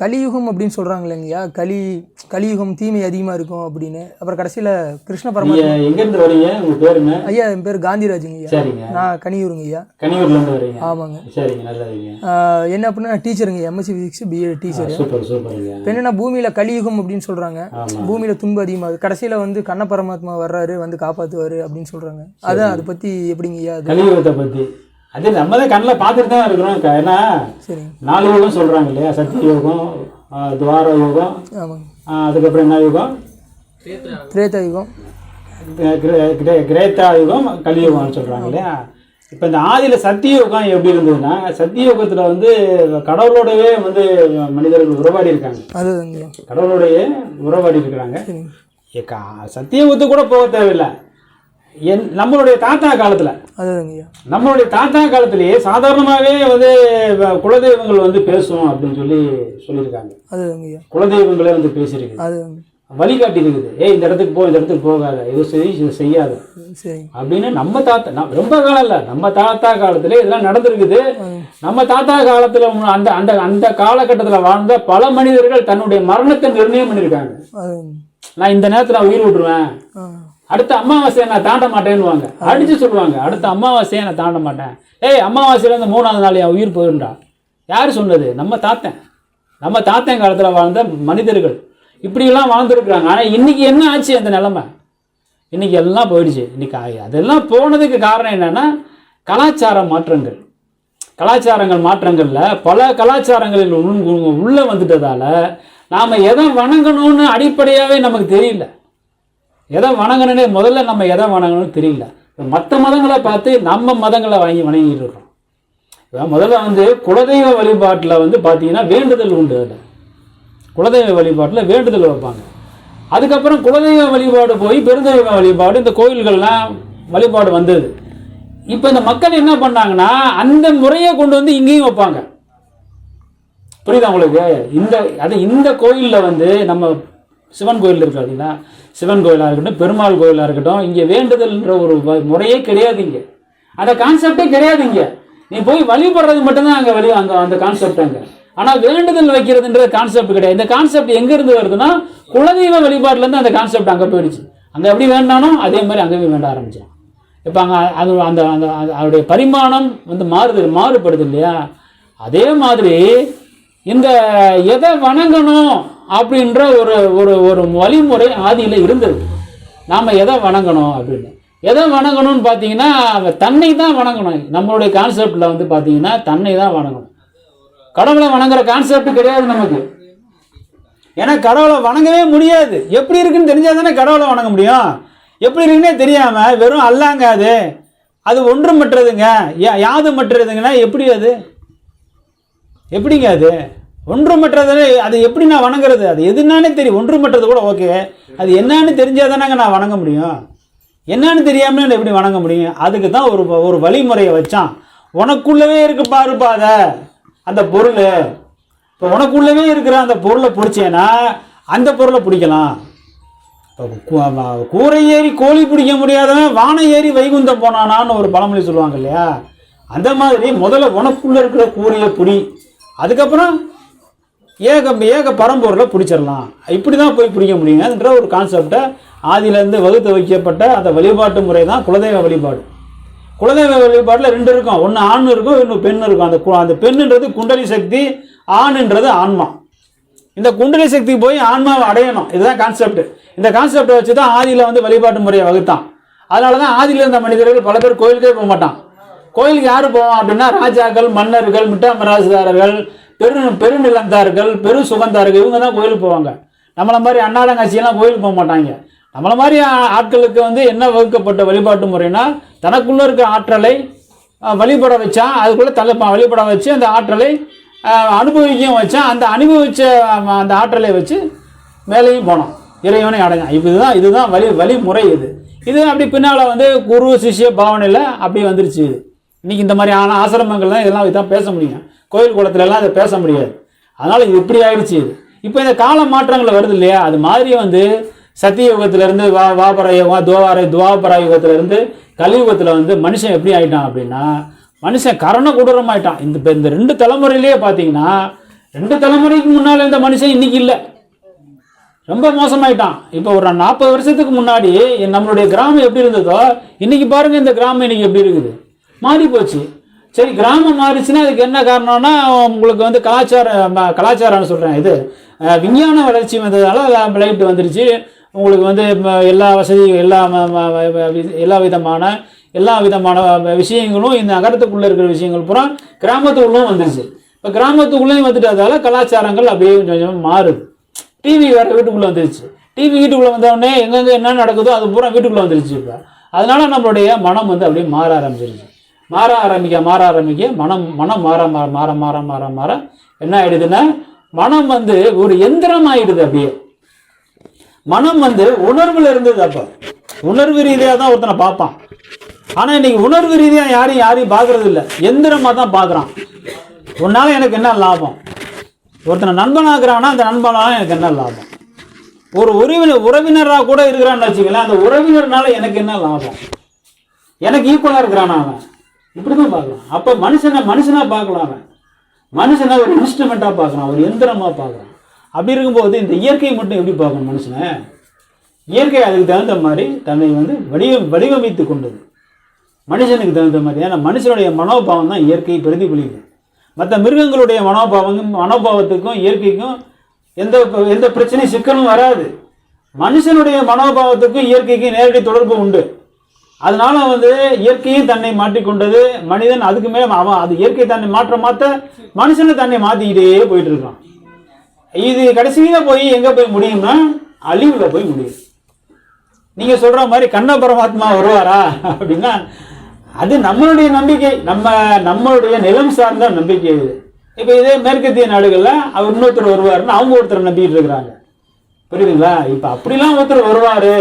கலியுகம் அப்படின்னு சொல்கிறாங்க இல்லைங்கய்யா கலி கலியுகம் தீமை அதிகமாக இருக்கும் அப்படின்னு. அப்புறம் கடைசியில் கிருஷ்ண பரமா நீங்க எங்க இருந்து வரீங்க? உங்க பேருங்க ஐயா என் பேர் காந்திராஜுங்க ஐயா. நான் கனியூருங்க ஐயா. வரீங்க. ஆமாங்க. சரிங்க என்ன அப்படின்னா டீச்சருங்க MSc physics BA teacher super சூப்பருங்க. இப்போ என்னன்னா பூமியில் கலியுகம் அப்படின்னு சொல்கிறாங்க பூமியில் துன்பம் அதிகமாகுது கடைசியில் வந்து கண்ண பரமாத்மா வர்றாரு வந்து காப்பாற்றுவார் அப்படின்னு சொல்கிறாங்க அதான் அதை பற்றி எப்படிங்க ஐயா கலியுகத்தை பத்தி. அது நம்ம தான் கண்ணில் பார்த்துட்டு தான் இருக்கிறோம் ஏன்னா நாலு யுகம் சொல்றாங்க இல்லையா? சத்திய யுகம் துவார யுகம் அதுக்கப்புறம் என்ன யுகம்? திரேதா யுகம். கிரே- கிரே- கிரே- கிரேத்தா யுகம் கலியுகம்னு சொல்றாங்க இல்லையா? இப்போ இந்த ஆதியில சத்தியயுகம் எப்படி இருந்ததுன்னா சத்தியயுகத்துல வந்து கடவுளோடவே வந்து மனிதர்கள் உறவாடி இருக்காங்க. கடவுளோடயே உறவாடி இருக்கிறாங்க. சத்தியயுகத்துக்கு கூட போக தேவையில்லை. என் நம்மளுடைய தாத்தா காலத்துல. நம்மளுடைய தாத்தா காலத்திலேயே சாதாரணமாகவே வந்து குலதெய்வங்கள் வந்து பேசும் அப்படின்னு சொல்லி சொல்லியிருக்காங்க. குலதெய்வங்களே வந்து பேசியிருக்கு அதுதாங்க. வழிகாட்டி இருக்குது ஏய் இந்த இடத்துக்கு போ இந்த இடத்துக்கு போகாத. இது செய் இது செய்யாத. அப்படின்னு நம்ம தாத்தா ரொம்ப காலம் இல்லை. நம்ம தாத்தா காலத்துல இதெல்லாம் நடந்திருக்குது. நம்ம தாத்தா காலத்துல அந்த அந்த அந்த காலகட்டத்தில் வாழ்ந்த பல மனிதர்கள் தன்னுடைய மரணத்தை நிர்ணயம் பண்ணியிருக்காங்க. நான் இந்த நேரத்தில் உயிர் விட்டுருவேன். அடுத்த அமாவாசையை நான் தாண்ட மாட்டேன்னுவாங்க. அடிச்சு சொல்லுவாங்க அடுத்த அமாவாசையை நான் தாண்ட மாட்டேன். ஏய் அமாவாசையிலேருந்து மூணாவது நாள் என் உயிர் போயிடும்டா யார் சொன்னது? நம்ம தாத்தன். நம்ம தாத்தன் காலத்தில் வாழ்ந்த மனிதர்கள். இப்படியெல்லாம் வாழ்ந்துருக்குறாங்க. ஆனால் இன்னைக்கு என்ன ஆச்சு அந்த நிலமை? இன்றைக்கி எல்லாம் போயிடுச்சு. இன்றைக்கி அதெல்லாம் போனதுக்கு காரணம் என்னென்னா கலாச்சார மாற்றங்கள். கலாச்சாரங்கள் மாற்றங்களில் பல கலாச்சாரங்களில் உள்ளே வந்துட்டதால் நாம் எதை வணங்கணும்னு அடிப்படையாகவே நமக்கு தெரியல. எதை வணங்கணும்னு முதல்ல நம்ம எதை வணங்கணும்னு தெரியல. மற்ற மதங்களை பார்த்து நம்ம மதங்களை வாங்கி வணங்கிட்டு இருக்கோம் முதல்ல வந்து குலதெய்வ வழிபாட்டில் வந்து பார்த்தீங்கன்னா வேண்டுதல் உண்டு அதில். குலதெய்வ வழிபாட்டில் வேண்டுதல் வைப்பாங்க. அதுக்கப்புறம் குலதெய்வ வழிபாடு போய் பெருந்தெய்வ வழிபாடு இந்த கோயில்கள்லாம் வழிபாடு வந்தது. இப்போ இந்த மக்கள் என்ன பண்ணாங்கன்னா அந்த முறையை கொண்டு வந்து இங்கேயும் வைப்பாங்க. புரியுதா உங்களுக்கு? இந்த அது இந்த கோயிலில் வந்து நம்ம சிவன் கோயில் இருக்கு பார்த்தீங்கன்னா சிவன் கோயிலாக இருக்கட்டும் பெருமாள் கோயிலாக இருக்கட்டும் இங்கே வேண்டுதல்ன்ற ஒரு முறையே கிடையாது இங்கே. அந்த கான்செப்டே கிடையாது இங்கே. நீ போய் வழிபடுறது மட்டும்தான் அங்கே வழி அங்கே அந்த கான்செப்ட் அங்கே. ஆனால் வேண்டுதல் வைக்கிறதுன்ற கான்செப்ட் கிடையாது. இந்த கான்செப்ட் எங்கேருந்து வருதுன்னா குலதெய்வ வழிபாட்டுலேருந்து அந்த கான்செப்ட் அங்கே போயிடுச்சு. அங்கே எப்படி வேண்டானோ அதே மாதிரி அங்கேயும் வேண்ட ஆரம்பிச்சான் இப்போ அங்கே அது அந்த அந்த அந்த- அதோடைய பரிமாணம் வந்து மாறுது மாறுபடுது இல்லையா? அதே மாதிரி இந்த எதை வணங்கணும் அப்படின்ற ஒரு ஒரு ஒரு வழிமுறை ஆதியில் இருந்தது. நாம் எதை வணங்கணும் அப்படின்னு. எதை வணங்கணும்னு பார்த்தீங்கன்னா அவன் தன்னை தான் வணங்கணும். நம்மளுடைய கான்செப்டில் வந்து பார்த்தீங்கன்னா தன்னை தான் வணங்கணும். கடவுளை வணங்குற கான்செப்ட் கிடையாது நமக்கு. ஏன்னா கடவுளை வணங்கவே முடியாது. எப்படி இருக்குன்னு தெரிஞ்சால் தானே கடவுளை வணங்க முடியும். எப்படி இருக்குன்னே தெரியாமல் வெறும் அல்லாங்க அது. அது ஒன்றுமற்றதுங்க. யா யாது மற்றதுங்கன்னா எப்படி அது? எப்படிங்க அது? ஒன்றுமற்றது அது எப்படி நான் வணங்குறது? அது எதுனானே தெரியும். ஒன்றுமற்றது கூட ஓகே. அது என்னன்னு தெரிஞ்சால் தானேங்க நான் வணங்க முடியும். என்னன்னு தெரியாமல் நான் எப்படி வணங்க முடியும்? அதுக்கு தான் ஒரு ஒரு வழிமுறையை வச்சான். உனக்குள்ளவே இருக்கு பாருப்பா அதை. அந்த பொருள். இப்போ உனக்குள்ளவே இருக்கிற அந்த பொருளை பிடிச்சேன்னா அந்த பொருளை பிடிக்கலாம். இப்போ கூரை ஏறி கோழி பிடிக்க முடியாதவன் வானை ஏறி வைகுந்தம் போனானான்னு ஒரு பழமொழி சொல்லுவாங்க இல்லையா? அந்த மாதிரி முதல்ல உனக்குள்ளே இருக்கிற கூரையை பிடி. அதுக்கப்புறம் ஏக ஏக பரம்பொருளை பிடிச்சிடலாம். இப்படி தான் போய் பிடிக்க முடியுங்கன்ற ஒரு கான்செப்டை ஆதியிலேருந்து வகுத்து வைக்கப்பட்ட அந்த வழிபாட்டு முறை தான் குலதெய்வ வழிபாடு. குலதெய்வ வழிபாட்டில் ரெண்டு இருக்கும். ஒன்று ஆண் இருக்கும் இன்னும் பெண் இருக்கும். அந்த கு- அந்த பெண்ணுன்றது குண்டலி சக்தி ஆணுன்றது ஆன்மா. இந்த குண்டலி சக்தி போய் ஆன்மாவை அடையணும். இதுதான் கான்செப்ட் இந்த கான்செப்டை வச்சு தான் ஆதியில் வந்து வழிபாட்டு முறையை வகுத்தான். அதனால தான் ஆதியில் இருந்த மனிதர்கள் பல பேர் கோயிலுக்கே போக மாட்டான். கோயிலுக்கு யார் போவோம் அப்படின்னா ராஜாக்கள் மன்னர்கள் மிட்டாமராசுதாரர்கள் பெரு பெருநிலந்தார்கள் பெரு சுகந்தார்கள் இவங்க தான் கோயிலுக்கு போவாங்க. நம்மளை மாதிரி அன்னாடங்காட்சியெல்லாம் கோயிலுக்கு போக மாட்டாங்க. நம்மளை மாதிரி ஆட்களுக்கு வந்து என்ன வகுக்கப்பட்ட வழிபாட்டு முறைனா தனக்குள்ளே இருக்க ஆற்றலை வழிபட வச்சா அதுக்குள்ளே தலை வழிபட வச்சு அந்த ஆற்றலை அனுபவிக்கவும் வச்சா அந்த அனுபவிச்ச அந்த ஆற்றலை வச்சு மேலேயும் போனோம் இறைவனை அடைஞ்சான் இதுதான் இதுதான் வழி வழிமுறை இது. இது அப்படி பின்னால் வந்து குரு சிஷ்ய பாவனையில் அப்படி வந்துருச்சு இது. இன்னைக்கு இந்த மாதிரி ஆன ஆசிரமங்கள்லாம் இதெல்லாம் இதான் பேச முடியும். கோயில் குளத்துலலாம் அதை பேச முடியாது. அதனால் இது இப்படி ஆயிடுச்சு. இது இப்போ இந்த கால மாற்றங்கள் வருது இல்லையா? அது மாதிரி வந்து சத்தியுகத்திலேருந்து வா வாபர யுகம் துவார துவாபர யுகத்திலேருந்து கலியுகத்தில் வந்து மனுஷன் எப்படி ஆயிட்டான் அப்படின்னா மனுஷன் கரண கொடூரமாயிட்டான். இந்த இப்போ இந்த ரெண்டு தலைமுறையிலேயே பார்த்தீங்கன்னா ரெண்டு தலைமுறைக்கு முன்னால் இந்த மனுஷன் இன்னைக்கு இல்லை. ரொம்ப மோசமாயிட்டான். இப்போ ஒரு நாற்பது வருஷத்துக்கு முன்னாடி நம்மளுடைய கிராமம் எப்படி இருந்ததோ இன்னைக்கு பாருங்க இந்த கிராமம் இன்னைக்கு எப்படி இருக்குது. மாறி போச்சு சரி கிராமம் மாறிச்சுன்னா அதுக்கு என்ன காரணம்னா உங்களுக்கு வந்து கலாச்சாரம் கலாச்சாரம்னு சொல்கிறேன் இது. விஞ்ஞான வளர்ச்சி வந்ததால லைட் வந்துருச்சு. உங்களுக்கு வந்து எல்லா வசதி எல்லா ம- வி- எல்லா விதமான எல்லா விதமான விஷயங்களும் இந்த நகரத்துக்குள்ளே இருக்கிற விஷயங்கள் பூரா கிராமத்துக்குள்ளும் வந்துருச்சு. இப்போ கிராமத்துக்குள்ளேயும் வந்துட்டதால கலாச்சாரங்கள் அப்படியே கொஞ்சம் கொஞ்சம் மாறுது. டிவி வேறு வீட்டுக்குள்ளே வந்துருச்சு. டிவி வீட்டுக்குள்ளே வந்தோடனே எங்கெங்கே என்ன நடக்குதோ அது பூரா வீட்டுக்குள்ளே வந்துருச்சு இப்போ. அதனால நம்மளுடைய மனம் வந்து அப்படியே மாற ஆரம்பிச்சிருச்சு. மாற ஆரம்பிக்க மாற ஆரம்பிக்க மனம் மனம் மாற மாற மாற மாற மாற மாற என்ன ஆயிடுதுன்னா மனம் வந்து ஒரு எந்திரம் ஆயிடுது அப்படியே. மனம் வந்து உணர்வுல இருந்தது அப்போ. உணர்வு ரீதியாக தான் ஒருத்தனை பார்ப்பான். ஆனால் இன்னைக்கு உணர்வு ரீதியாக யாரையும் யாரையும் பார்க்கறது இல்லை. எந்திரமாக தான் பார்க்குறான். உன்னால எனக்கு என்ன லாபம்? ஒருத்தனை நண்பனாக்குறான்னா அந்த நண்பனால எனக்கு என்ன லாபம்? ஒரு உறவினர் உறவினராக கூட இருக்கிறான்னு வச்சுக்கலாம் அந்த உறவினர்னால எனக்கு என்ன லாபம்? எனக்கு ஈக்குவலாக இருக்கிறானா அவன்? இப்படி தான் பார்க்கலாம். அப்போ மனுஷனை மனுஷனாக பார்க்கலாம் அவன். மனுஷனை ஒரு இன்ஸ்ட்ருமெண்ட்டாக பார்க்குறான் ஒரு எந்திரமாக பார்க்குறான் அப்படி இருக்கும்போது இந்த இயற்கையை மட்டும் எப்படி பார்க்கணும் மனுஷனை? இயற்கை அதுக்கு தகுந்த மாதிரி தன்னை வந்து வடிவ வடிவமைத்து கொண்டது. மனுஷனுக்கு தகுந்த மாதிரி. ஏன்னா மனுஷனுடைய மனோபாவம் தான் இயற்கை பிரதிபலிக்குது மற்ற மிருகங்களுடைய மனோபாவம் மனோபாவத்துக்கும் இயற்கைக்கும் எந்த எந்த பிரச்சனையும் சிக்கலும் வராது. மனுஷனுடைய மனோபாவத்துக்கும் இயற்கைக்கும் நேரடி தொடர்பு உண்டு. அதனால வந்து இயற்கையும் தன்னை மாற்றிக்கொண்டது மனிதன் அதுக்கு மேல அவன் அது இயற்கை தன்னை மாற்ற மாற்ற மனுஷனை தன்னை மாத்திக்கிட்டே போயிட்டு இருக்கான். இது கடைசியில போய் எங்க போய் முடியும்னா அழிவுல போய் முடியும் நீங்க சொல்ற மாதிரி கண்ண பரமாத்மா வருவாரா? அப்படின்னா அது நம்மளுடைய நம்பிக்கை. நம்ம நம்மளுடைய நிலம் சார்ந்த நம்பிக்கை இது. இப்போ இதே மேற்கத்திய நாடுகள்ல அவர் இன்னொருத்தர் வருவாருன்னு அவங்க ஒருத்தர் நம்பிக்கிட்டு இருக்கிறாங்க. புரியுதுங்களா? இப்போ அப்படிலாம் ஒருத்தர் வருவாரு.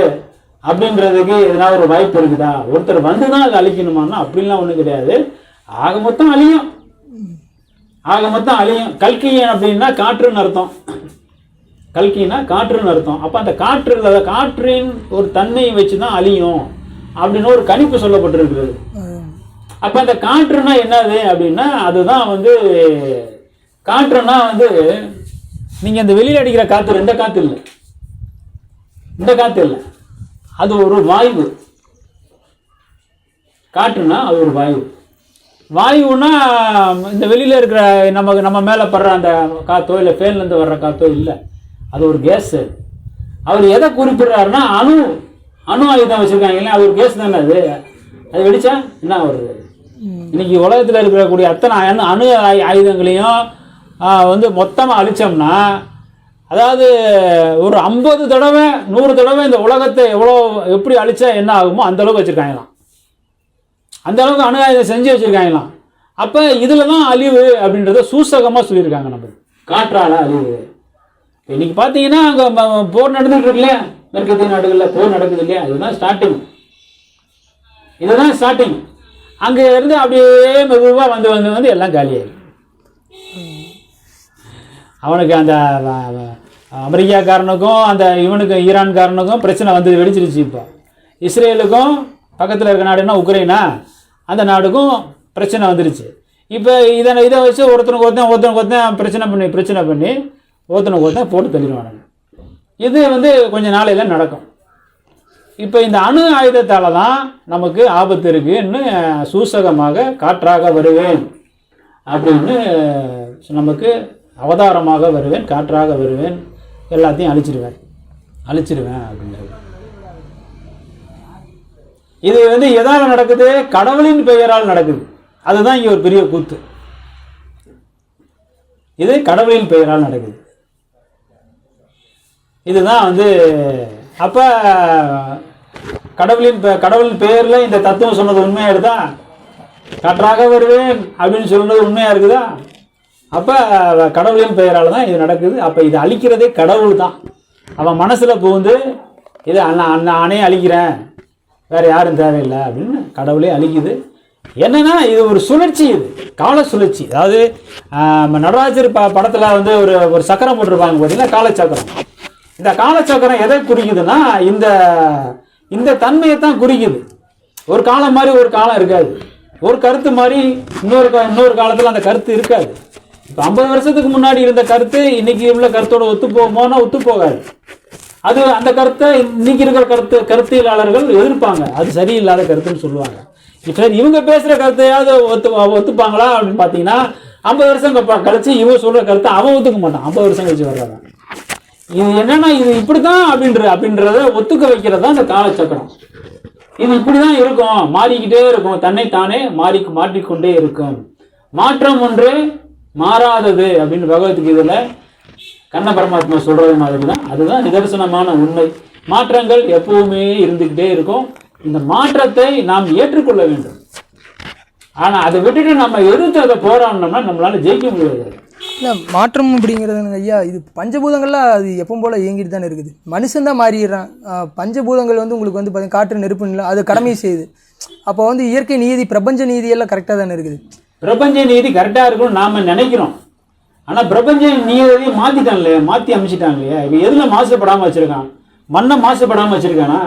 அப்படின்றதுக்கு எதனா ஒரு வாய்ப்பு இருக்குதா? ஒருத்தர் வந்து தான் அதை அழிக்கணுமான்னா அப்படிலாம் ஒன்றும் கிடையாது. ஆக மொத்தம் அழியும். ஆக மொத்தம் அழியும். கல்கியன் அப்படின்னா காற்றுன்னு அர்த்தம். கல்கினா காற்றுன்னு அர்த்தம். அப்போ அந்த காற்று இல்லாத காற்றின் ஒரு தன்மையை வச்சு தான் அழியும் அப்படின்னு ஒரு கணிப்பு சொல்லப்பட்டிருக்கிறது. அப்போ அந்த காற்றுனா என்னது அப்படின்னா அதுதான் வந்து காற்றுனா வந்து நீங்கள் இந்த வெளியில் அடிக்கிற காற்று இந்த காற்று இல்லை. இந்த காற்று இல்லை. அது ஒரு வாயு. காற்றுனா அது ஒரு வாயு. வாயுன்னா இந்த வெளியில் இருக்கிற நமக்கு நம்ம மேலே படுற அந்த காற்றோ இல்லை ஃபேன்லேருந்து வர்ற காற்றோ இல்லை. அது ஒரு கேஸ். அவர் எதை குறிப்பிடுறாருன்னா அணு அணு ஆயுதம் வச்சுருக்காங்களே அது ஒரு கேஸ் தானே அது? அது வெடிச்சா என்ன வருது இன்னைக்கு உலகத்தில் இருக்கக்கூடிய அத்தனை அணு ஆயு- ஆயுதங்களையும் வந்து மொத்தமாக அழிச்சோம்னா அதாவது ஒரு ஐம்பது தடவை நூறு தடவை இந்த உலகத்தை எவ்வளோ எப்படி அழிச்சா என்ன ஆகுமோ அந்த அளவுக்கு வச்சுருக்காங்களாம். அந்த அளவுக்கு அணு ஆயுதம் செஞ்சு வச்சுருக்காங்களாம். அப்போ இதில் தான் அழிவு அப்படின்றத சூசகமாக சொல்லியிருக்காங்க நம்ம. காற்றால அழிவு. இன்னைக்கு பார்த்தீங்கன்னா அங்கே போர் நடந்துட்டு இல்லையா? மேற்கத்திய நாடுகளில் போர் நடக்குது இல்லையா? இதுதான் ஸ்டார்டிங் இதுதான் ஸ்டார்டிங் அங்கே இருந்து அப்படியே மெதுவாக வந்து வந்து வந்து எல்லாம் காலியாயிடும் அவனுக்கு அந்த அமெரிக்காக்காரனுக்கும் அந்த இவனுக்கும் ஈரான்காரனுக்கும் பிரச்சனை வந்து வெடிச்சிருச்சு இப்போ. இஸ்ரேலுக்கும் பக்கத்தில் இருக்க நாடுன்னா உக்ரைனா? அந்த நாடுக்கும் பிரச்சனை வந்துருச்சு. இப்போ இதை இதை வச்சு ஒருத்தனுக்கு ஒருத்தன் ஒருத்தனுக்கு ஒருத்தன் பிரச்சனை பண்ணி பிரச்சனை பண்ணி ஒருத்தனுக்கு ஒருத்தன் போட்டு தள்ளிடுவானுங்க. இது வந்து கொஞ்சம் நாளையில் நடக்கும். இப்போ இந்த அணு ஆயுதத்தால் தான் நமக்கு ஆபத்து இருக்குன்னு சூசகமாக காற்றாக வருவேன் அப்படின்னு நமக்கு அவதாரமாக வருவேன் காற்றாக வருவேன் எல்லாத்தையும் அழிச்சிடுவேன் அழிச்சிடுவேன் அப்படின்றது இது வந்து எதால் நடக்குது? கடவுளின் பெயரால் நடக்குது. அதுதான் இங்கே ஒரு பெரிய கூத்து. இது கடவுளின் பெயரால் நடக்குது. இதுதான் வந்து அப்போ கடவுளின் பெ- கடவுளின் பெயரில் இந்த தத்துவம் சொன்னது உண்மையாக இருக்குதா? காற்றாக வருவேன் அப்படின்னு சொன்னது உண்மையாக இருக்குதா? அப்போ கடவுளின் பெயரால் தான் இது நடக்குது. அப்போ இது அழிக்கிறதே கடவுள் தான் அவன் மனசில் புகுந்து இது அண்ணா அண்ணா நானே அழிக்கிறேன். வேறு யாரும் தேவையில்லை. அப்படின்னு கடவுளே அழிக்குது. என்னன்னா இது ஒரு சுழற்சி இது. கால சுழற்சி. அதாவது நம்ம நடராஜர் ப படத்தில் வந்து ஒரு ஒரு சக்கரம் போட்டிருப்பாங்க பார்த்தீங்கன்னா காலச்சக்கரம் இந்த காலச்சக்கரம் எதை குறிக்குதுன்னா இந்த இந்த தன்மையை தான் குறிக்குது. ஒரு காலம் மாதிரி ஒரு காலம் இருக்காது. ஒரு கருத்து மாதிரி இன்னொரு இன்னொரு காலத்தில் அந்த கருத்து இருக்காது. இப்போ ஐம்பது வருஷத்துக்கு முன்னாடி இருந்த கருத்து இன்னைக்கு உள்ள கருத்தோட ஒத்து போகுமோனா ஒத்து போகாது. அது அந்த கருத்தை இன்னைக்கு இருக்கிற கருத்து கருத்தியலாளர்கள் எதிர்ப்பாங்க. அது சரியில்லாத கருத்துன்னு சொல்லுவாங்க. இப்போ இவங்க பேசுகிற கருத்தையாவது ஒத்து ஒத்துப்பாங்களா அப்படின்னு பார்த்தீங்கன்னா ஐம்பது வருஷம் கழிச்சு இவன் சொல்கிற கருத்தை அவன் ஒத்துக்க மாட்டான். ஐம்பது வருஷம் கழிச்சு வர்றாங்க இது என்னன்னா இது இப்படி தான் அப்படின்ற அப்படின்றத ஒத்துக்க வைக்கிறது தான் இந்த காலச்சக்கரம். இது இப்படி தான் இருக்கும். மாறிக்கிட்டே இருக்கும். தன்னை தானே மாறி மாற்றிக்கொண்டே இருக்கும். மாற்றம் ஒன்று மாறாதது அப்படின்னு பகவத்கீதையில கண்ண பரமாத்மா சொல்கிறது மாதிரி தான் அதுதான் நிதர்சனமான உண்மை. மாற்றங்கள் எப்பவுமே இருந்துக்கிட்டே இருக்கும். இந்த மாற்றத்தை நாம் ஏற்றுக்கொள்ள வேண்டும். ஆனா அதை விட்டுட்டு நம்ம எதிர்த்து அதை போராடினோம்னா நம்மளால ஜெயிக்க முடியாது. இல்லை மாற்றம் அப்படிங்கிறது ஐயா இது பஞ்சபூதங்கள்லாம் அது எப்பவும் போல் இயங்கிட்டு தானே இருக்குது. மனுஷன் தான் மாறிடுறான். பஞ்சபூதங்கள் வந்து உங்களுக்கு வந்து பார்த்தீங்கன்னா காற்று நெருப்பு நிலம் அது கடமை செய்யுது. அப்போ வந்து இயற்கை நீதி பிரபஞ்ச நீதி எல்லாம் கரெக்டாக தானே இருக்குது. பிரபஞ்ச நீதி கரெக்டா இருக்கும்னு நாம நினைக்கிறோம். ஆனா பிரபஞ்ச நீதியை மாத்திட்டான் இல்லையா மாத்தி அமைச்சிட்டாங்க இல்லையா இப்ப எதுல மாசுபடாம வச்சிருக்கான்? மண்ணை மாசுபடாம வச்சிருக்கானா?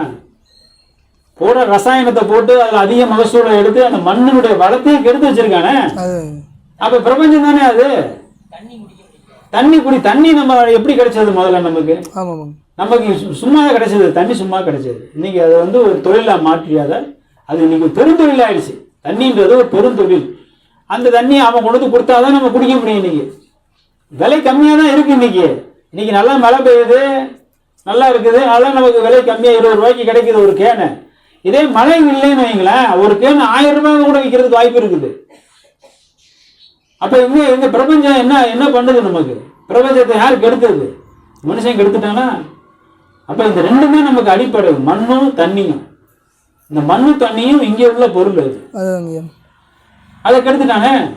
போடுற ரசாயனத்தை போட்டு அதுல அதிக மகசூலை எடுத்து அந்த மண்ணினுடைய வளத்தையே கெடுத்து வச்சிருக்கானே? அப்ப பிரபஞ்சம் தானே அது? தண்ணி குடி தண்ணி நம்ம எப்படி கிடைச்சது முதல்ல நமக்கு? நமக்கு சும்மா கிடைச்சது தண்ணி சும்மா கிடைச்சது. இன்னைக்கு அதை வந்து ஒரு தொழிலா மாற்றியாத அது இன்னைக்கு பெருந்தொழில் ஆயிடுச்சு தண்ணின்றது ஒரு பெருந்தொழில். அந்த தண்ணியை அவன் கொண்டு வந்து கொடுத்தாதான் நம்ம குடிக்க முடியும் இன்னைக்கு. விலை கம்மியாக தான் இருக்கு இன்னைக்கு. இன்னைக்கு நல்லா மழை பெய்யுது நல்லா இருக்குது. அதெல்லாம் நமக்கு விலை கம்மியாக இருபது ரூபாய்க்கு கிடைக்குது ஒரு கேனு. இதே மழை இல்லைன்னு வைங்களேன் ஒரு கேனு ஆயிரம் ரூபாய் கூட விற்கிறதுக்கு வாய்ப்பு இருக்குது. அப்போ இங்கே இந்த பிரபஞ்சம் என்ன என்ன பண்ணுது நமக்கு? பிரபஞ்சத்தை யார் கெடுத்தது? மனுஷன் கெடுத்துட்டானா? அப்போ இந்த ரெண்டுமே நமக்கு அடிப்படை. மண்ணும் தண்ணியும். இந்த மண்ணும் தண்ணியும் இங்கே உள்ள பொருள் அது. அதை கெடுத்துட்டானே?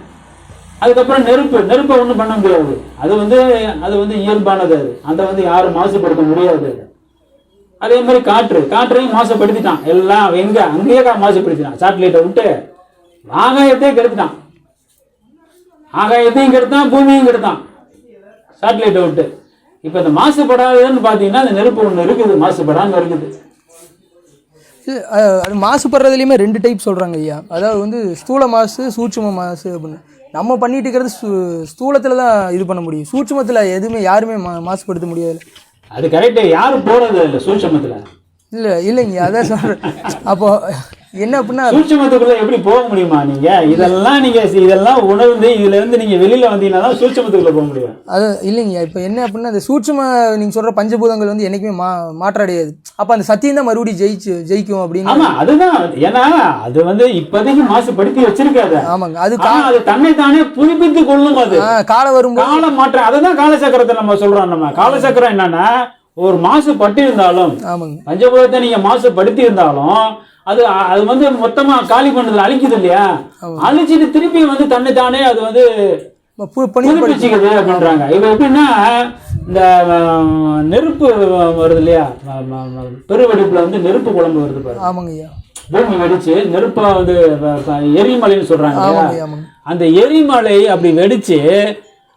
அதுக்கப்புறம் நெருப்பு நெருப்பை ஒன்றும் பண்ண முடியாது. அது வந்து அது வந்து இயல்பானது அது. அதை வந்து யாரும் மாசுபடுத்த முடியாது. அதே மாதிரி காற்று. காற்றையும் மாசுபடுத்திட்டான். எல்லாம் எங்க? அங்கேயே கா- மாசுபடுத்திட்டான். சாட்டிலைட்டை விட்டு ஆகாயத்தையும் கெடுத்துட்டான். ஆகாயத்தையும் கெடுத்தான் பூமியும் கெடுத்தான். சாட்டிலைட்டை விட்டு. இப்போ இந்த மாசுபடாததுன்னு பார்த்தீங்கன்னா அந்த நெருப்பு ஒன்று இருக்குது. மாசுபடாமல் இருக்குது. அது மாசுபடுறதுலையுமே ரெண்டு டைப் சொல்கிறாங்க ஐயா. அதாவது வந்து ஸ்தூல மாசு சூட்சும மாசு அப்படின்னு. நம்ம பண்ணிட்டு இருக்கிறது ஸ்தூ- ஸ்தூலத்துல தான் இது பண்ண முடியும். சூட்சுமத்தில் எதுவுமே யாருமே மா மாசுபடுத்த முடியாது அது கரெக்டு யாரும் போறது இல்லை சூட்சமத்தில்? இல்லை இல்லைங்க அதான் சொல்கிறேன் அப்போ என்ன அப்படின்னா சூட்சமத்துக்குள்ள எப்படி போக முடியுமா நீங்க? இதெல்லாம் நீங்க இதெல்லாம் உணர்ந்து இதுல இருந்து நீங்க வெளியில வந்தீங்கன்னா தான் சூட்சமத்துக்குள்ள போக முடியும். அது இல்லைங்க இப்போ என்ன அப்படின்னா அந்த சூட்சும நீங்கள் சொல்கிற பஞ்சபூதங்கள் வந்து என்றைக்குமே மா மாற்றடையாது. அப்போ அந்த சத்தியம் தான் மறுபடியும் ஜெயிச்சு ஜெயிக்கும் அப்படின்னு. ஆமா அதுதான். ஏன்னா அது வந்து இப்போதைக்கு மாசுபடுத்தி வச்சிருக்காது. ஆமாங்க அது அது தன்னை தானே புதுப்பித்து கொள்ளும் அது. காலம் வரும்போது கால மாற்றம் அதுதான் காலசக்கரத்தை நம்ம சொல்றோம் நம்ம. காலசக்கரம் என்னன்னா ஒரு மாசுபட்டு இருந்தாலும் ஆமாங்க. பஞ்சபூதத்தை நீங்க மாசுபடுத்தி இருந்தாலும் அது அது வந்து மொத்தமா காலி பண்ணதுல அழிக்குது இல்லையா? அழிச்சிட்டு திருப்பி வந்து தன்னை தானே அது வந்து புதுப்பிச்சுக்குது அப்படின்றாங்க. இப்போ எப்படின்னா இந்த நெருப்பு வருது இல்லையா? பெருவெடிப்புல வந்து நெருப்பு குழம்பு வருது பாரு. பூமி வெடிச்சு நெருப்பா வந்து எரிமலைன்னு சொல்றாங்க அந்த எரிமலை அப்படி வெடிச்சு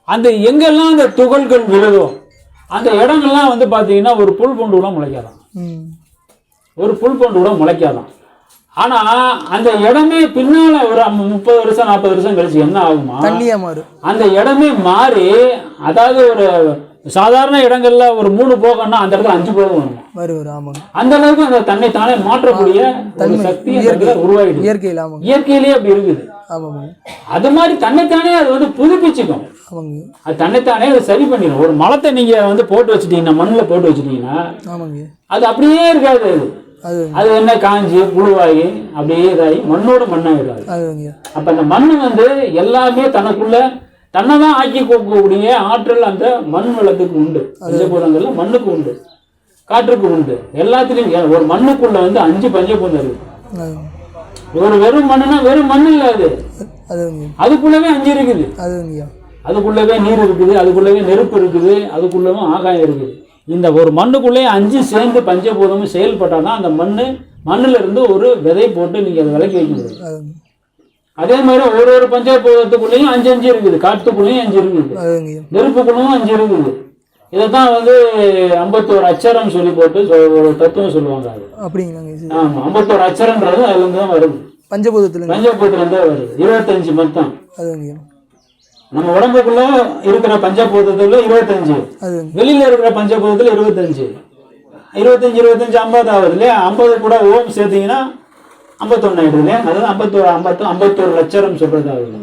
அந்த எங்கெல்லாம் அந்த துகள்கள் விழுதோ அந்த இடங்கள்லாம் வந்து பார்த்தீங்கன்னா ஒரு புல் பூண்டு கூட முளைக்காதான். ஒரு புல் பூண்டு கூட முளைக்காதான். ஆனா அந்த இடமே பின்னால ஒரு முப்பது வருஷம் நாற்பது வருஷம் கழிச்சு என்ன ஆகுமா? தண்ணியா மாறும் அந்த இடமே மாறி அதாவது ஒரு சாதாரண இடங்கள்ல ஒரு மூணு போகம்னா அந்த இடத்துல அஞ்சு போகம் வரும் அந்த அளவுக்கு அந்த தன்னை தானே மாற்றக்கூடிய சக்தி உருவாயிடுது. இயற்கையில் இயற்கையிலேயே அப்படி இருக்குது. அது மாதிரி தன்னைத்தானே அது வந்து புதுப்பிச்சுக்கும். அது தன்னைத்தானே அதை சரி பண்ணிடும். ஒரு மலத்தை நீங்க வந்து போட்டு வச்சுட்டீங்கன்னா மண்ணில் போட்டு வச்சுட்டீங்கன்னா அது அப்படியே இருக்காது. அது அது என்ன காஞ்சி புழுவாகி அப்படியே இதாகி மண்ணோட மண்ணாயிடாது அதுங்க அப்ப அந்த மண் வந்து எல்லாமே தனக்குள்ள தன்னை தான் ஆக்கி கொடுக்கக்கூடிய ஆற்றல் அந்த மண் வளத்துக்கு உண்டு. பஞ்சபூதங்கள்ல மண்ணுக்கு உண்டு. காற்றுக்கு உண்டு. எல்லாத்துலயும் ஒரு மண்ணுக்குள்ள வந்து அஞ்சு பஞ்சபூதம் இருக்கு ஒரு வெறும் மண்ணுனா வெறும் மண் இல்ல அது. அதுக்குள்ளவே அஞ்சு இருக்குது. அதுக்குள்ளவே நீர் இருக்குது அதுக்குள்ளவே நெருப்பு இருக்குது அதுக்குள்ளவும் ஆகாயம் இருக்குது. இந்த ஒரு மண்ணுக்குள்ளேயே அஞ்சு சேர்ந்து பஞ்சபூதமும் செயல்பட்டால் தான் அந்த மண் மண்ணுல இருந்து ஒரு விதை போட்டு நீங்க அதை விலைக்கு வைக்க முடியும். அதுங்க அதே மாதிரி ஒரு ஒரு பஞ்சபூதத்துக்குள்ளேயும் அஞ்சு அஞ்சு இருக்குது. காட்டுக்குள்ளேயும் அஞ்சு இருக்குது. அதுங்கய்யா நெருப்புக்குள்ளும் அஞ்சு இருக்குது. இதைத்தான் வந்து ஐம்பத்தோரு அச்சரம் சொல்லி போட்டு ஒரு தத்துவம் சொல்லுவாங்க அது. அப்படிங்களாங்க இது ஆமா ஐம்பத்தோரு அச்சரன்றது அதுல இருந்து தான் வருது. பஞ்சபூதத்துல பஞ்சபூதத்துல இருந்து தான் வருது. இருபத்தஞ்சு மொத்தம். அதுங்கய்யா நம்ம உடம்புக்குள்ள இருக்கிற பஞ்சபூதத்துல இருபத்தஞ்சு. வெளியில இருக்கிற பஞ்சபூதத்துல இருபத்தஞ்சு. இருபத்தஞ்சு இருபத்தஞ்சு ஐம்பது ஆகுது இல்லையா? ஐம்பது கூட ஓம் சேர்த்தீங்கன்னா ஐம்பத்தொன்னு ஆயிடுது இல்லையா? அதாவது ஐம்பத்தோரு ஐம்பத்து ஐம்பத்தோரு லட்சம் சொல்றது ஆகுது